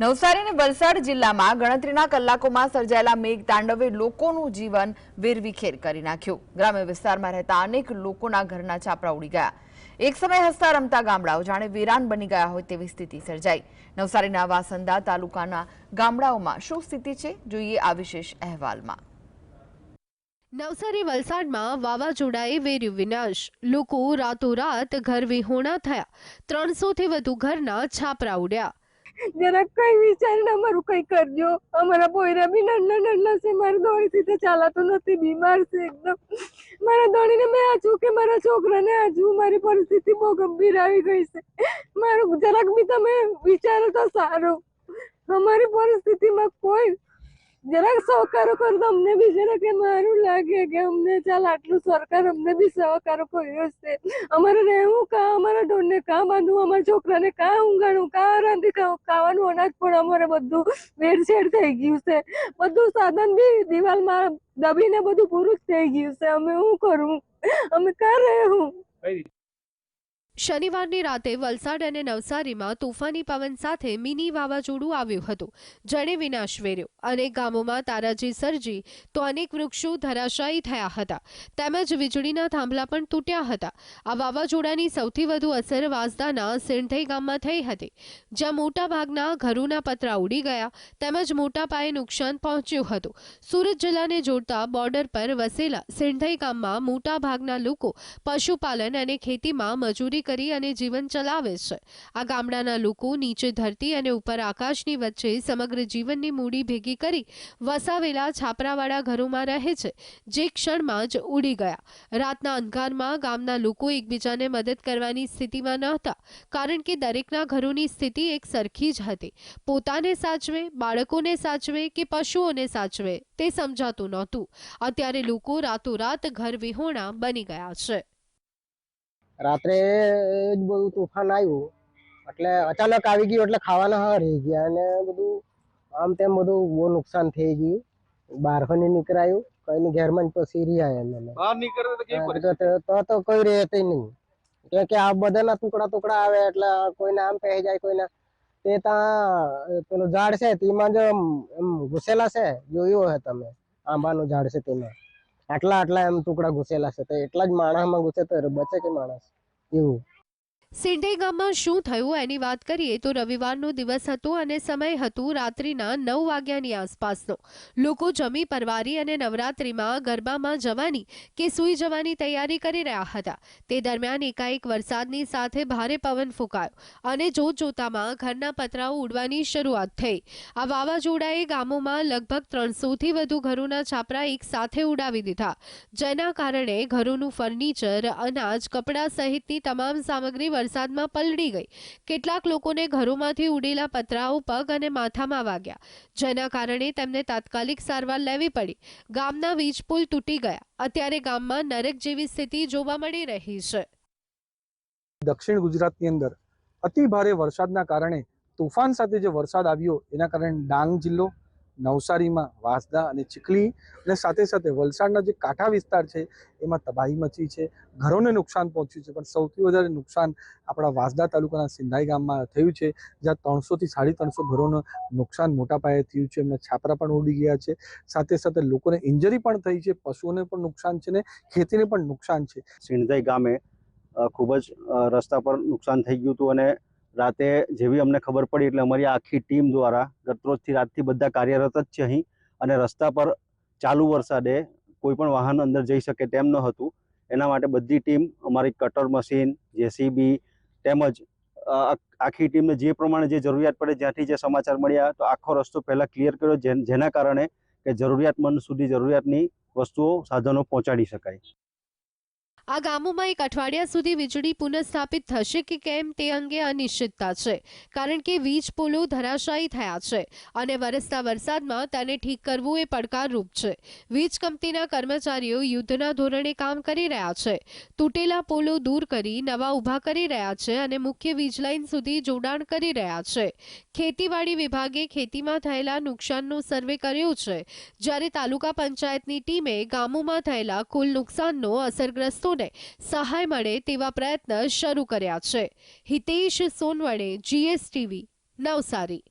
નવસારી અને વલસાડ જિલ્લામાં ગણતરીના કલાકોમાં સર્જાયેલા મેઘ તાંડવે લોકોનું જીવન વેરવિખેર કરી નાખ્યું. ગ્રામ્ય વિસ્તારમાં રહેતા અનેક લોકોના ઘરના છાપરા ઉડી ગયા. એક સમયે હસતા રમતા ગામડાઓ જાણે વેરાન બની ગયા હોય તેવી સ્થિતિ સર્જાઈ. નવસારીના વાસંદા તાલુકાના ગામડાઓમાં શું સ્થિતિ છે, જોઈએ આ વિશેષ અહેવાલમાં. નવસારી વલસાડમાં વાવાઝોડાએ વેર્યું વિનાશ. લોકો રાતોરાત ઘર વિહોણા થયા. ત્રણસોથી વધુ ઘરના છાપરા ઉડ્યા. જરા કઈ વિચારીને અમારું કઈ કરજો. અમારા પોયરા બી નાના નાના છે, મારા દોડી થી ચાલાતું નથી, બીમાર છે એકદમ. મારા દોડીને મેં આજુ કે મારા છોકરાને આજુ મારી પરિસ્થિતિ બહુ ગંભીર આવી ગઈ છે. મારું જરાક બી તમે વિચારો તો સારું. અમારી પરિસ્થિતિમાં કોઈ જરાક સહકારો કરો તો અમને બી જરાક મારું લાગે કે અમને ચાલ આટલું સરકાર અમને બી સહકારો કર્યો છે. અમારે રહેવું કા, અમારા ઢોરને કા બાંધવું, અમારા છોકરાને કા ઊંઘાણું કા રાંધી ખાવાનું અનાજ પણ અમારે બધું વેરછેડ થઈ ગયું છે. બધું સાધન બી દિવાલમાં દબીને બધું પૂરું થઈ ગયું છે. અમે શું કરું? અમે કા રહેવું? શનિવારની રાતે વલસાડ અને નવસારીમાં તોફાની પવન સાથે મિની વાવાઝોડું આવ્યું હતું. જેણે વિનાશ વેર્યો અનેક ગામોમાં તારાજી સર્જી તો અનેક વૃક્ષો ધરાશાયી થયા હતા. તેમજ વીજળીના થાંભલા પણ તૂટ્યા હતા. આ વાવાઝોડાની સૌથી વધુ અસર વાંસદાના સિણધઈ ગામમાં થઈ હતી. જ્યાં મોટાભાગના ઘરોના પતરા ઉડી ગયા તેમજ મોટા પાયે નુકસાન પહોંચ્યું હતું. સુરત જિલ્લાને જોડતા બોર્ડર પર વસેલા સિણધઈ ગામમાં મોટાભાગના લોકો પશુપાલન અને ખેતીમાં મજૂરી કરી અને જીવન ચલાવે છે. આ ગામડાના લોકો નીચે ધરતી અને ઉપર આકાશની વચ્ચે સમગ્ર જીવનની મૂડી ભેગી કરી વસાવેલા છાપરાવાળા ઘરોમાં રહે છે, જે ક્ષણમાં જ ઉડી ગયા. રાતના અંધકારમાં ગામના લોકો એકબીજાને મદદ કરવાની સ્થિતિમાં નહોતા કારણ કે દરેકના ઘરોની સ્થિતિ એક સરખી જ હતી. પોતાને સાચવે, બાળકોને સાચવે કે પશુઓને સાચવે તે સમજાતું નહોતું. અત્યારે લોકો રાતોરાત ઘર વિહોણા બની ગયા છે. રાત્રે જ બધું તોફાન આવ્યું. એટલે અચાનક આવી ગયું એટલે ખાવાના હા રહી ગયા અને બધું આમ તેમ બધું બહુ નુકસાન થઈ ગયું. બહાર નહીં નીકળાયું. કઈ ઘેરમાં જ પછી રહ્યા એમને બહાર નીકળે તો તો કોઈ રહેતી નહીં. કે કે આ બધાના ટુકડા ટુકડા આવે એટલે કોઈને આમ પહે જાય કોઈને તે ત્યાં પેલું ઝાડ છે તેમાં જ ઘૂસેલા છે. જોયું હોય તમે? આંબાનું ઝાડ છે તેમાં. આટલા આટલા એમ ટુકડા ઘૂસેલા છે. તો એટલા જ માણસમાં ઘૂસે તો બચે કે માણસ? એવું. સિંઢઈ ગામમાં શું થયું એની વાત કરીએ તો રવિવારનો દિવસ હતો અને સમય હતું રાત્રિના નવ વાગ્યાની આસપાસનો. લોકો જમી પરવારી અને નવરાત્રિમાં ગરબામાં જવાની કે સૂઈ જવાની તૈયારી કરી રહ્યા હતા. તે દરમિયાન એકાએક વરસાદની સાથે ભારે પવન ફૂંકાયો અને જોત જોતામાં ઘરના પતરાઓ ઉડવાની શરૂઆત થઈ. આ વાવાઝોડાએ ગામોમાં લગભગ ત્રણસોથી વધુ ઘરોના છાપરા એક સાથે ઉડાવી દીધા. જેના કારણે ઘરોનું ફર્નિચર, અનાજ, કપડાં સહિતની તમામ સામગ્રી વરસાદમાં પલળી ગઈ. કેટલાક લોકોને ઘરોમાંથી ઉડેલા પતરાઓ, પગ અને માથામાં વાગ્યા. જેના કારણે તેમને તાત્કાલિક સારવાર લેવી પડી. ગામના વીજ પુલ તૂટી ગયા. અત્યારે ગામમાં નરક જેવી સ્થિતિ જોવા મળી રહી છે. દક્ષિણ ગુજરાતની અંદર અતિ ભારે વરસાદના કારણે તોફાન સાથે જે વરસાદ આવ્યો, એના કારણે ડાંગ જિલ્લો નવસારીમાં વાંસદા અને ચીખલી અને સાથે સાથે વલસાડના જે કાંઠા વિસ્તાર છે, એમાં તબાહી મચી છે. ઘરોને નુકસાન પહોંચ્યું છે, પણ સૌથી વધારે નુકસાન આપણા વાંસદા તાલુકાના સિંધાઈ ગામમાં થયું છે, જ્યાં ત્રણસોથી સાડી ત્રણસો ઘરોનું નુકસાન મોટા પાયે થયું છે. એમના છાપરા પણ ઉડી ગયા છે. સાથે સાથે લોકોને ઇન્જરી પણ થઈ છે, પશુઓને પણ નુકસાન છે ને ખેતીને પણ નુકસાન છે. સિંધાઈ ગામે ખૂબ જ રસ્તા પર નુકસાન થઈ ગયું હતું અને રાતે જેવી અમને ખબર પડી એટલે અમારી આખી ટીમ દ્વારા ગતરોજથી રાતથી બધા કાર્યરત જ છે અહીં અને રસ્તા પર ચાલુ વરસાદે કોઈ પણ વાહન અંદર જઈ શકે તેમ ન હતું. એના માટે બધી ટીમ, અમારી કટર મશીન, જેસીબી તેમજ આખી ટીમને જે પ્રમાણે જે જરૂરિયાત પડે જ્યાંથી જે સમાચાર મળ્યા તો આખો રસ્તો પહેલાં ક્લિયર કર્યો જેના કારણે કે જરૂરિયાતમંદ સુધી જરૂરિયાતની વસ્તુઓ સાધનો પહોંચાડી શકાય. આ ગામોમાં એક અઠવાડિયા સુધી વીજળી પુનઃસ્થાપિત થશે કે કેમ તે અંગે અનિશ્ચિતતા છે, કારણ કે વીજ પોલો ધરાશાયી થયા છે અને વરસતા વરસાદમાં તેને ઠીક કરવું એ પડકારરૂપ છે. વીજ કંપનીના કર્મચારીઓ યુદ્ધના ધોરણે કામ કરી રહ્યા છે. તૂટેલા પોલો દૂર કરી નવા ઊભા કરી રહ્યા છે અને મુખ્ય વીજ લાઇન સુધી જોડાણ કરી રહ્યા છે. ખેતીવાડી વિભાગે ખેતીમાં થયેલા નુકસાનનો સર્વે કર્યો છે. જ્યારે તાલુકા પંચાયતની ટીમે ગામોમાં થયેલા કુલ નુકસાનનો અસરગ્રસ્તોને સહાય મળે તેવા પ્રયત્ન શરૂ કર્યા છે. હિતેશ સોનવણે જીએસટીવી નવસારી.